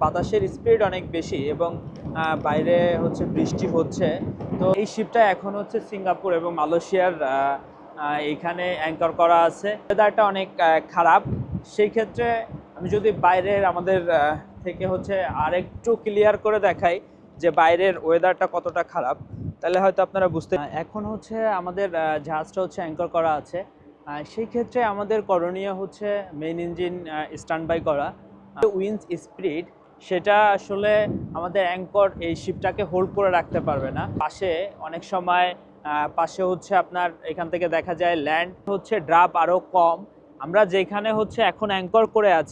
বাতাসের স্পিড অনেক বেশি এবং বাইরে হচ্ছে বৃষ্টি হচ্ছে। তো এই শিপটা এখন হচ্ছে সিঙ্গাপুর এবং মালয়েশিয়ার এখানে অ্যাঙ্কর করা আছে। ওয়েদারটা অনেক খারাপ। সেই ক্ষেত্রে আমি যদি বাইরের আমাদের থেকে হচ্ছে আরেকটু ক্লিয়ার করে দেখাই যে বাইরের ওয়েদারটা কতটা খারাপ, তাহলে হয়তো আপনারা বুঝতে এখন হচ্ছে আমাদের জাহাজটা হচ্ছে অ্যাঙ্কর করা আছে। সেই ক্ষেত্রে আমাদের করণীয় হচ্ছে মেইন ইঞ্জিন স্ট্যান্ড বাই করা। উইন্স স্পিড সেটা আসলে আমাদের অ্যাঙ্কর এই শিপটাকে হোল্ড করে রাখতে পারবে না। পাশে অনেক সময় পাশে হচ্ছে আপনার, এখান থেকে দেখা যায় ল্যান্ড হচ্ছে ড্রাপ আরও কম। আমরা যেখানে হচ্ছে এখন অ্যাঙ্কর করে আছি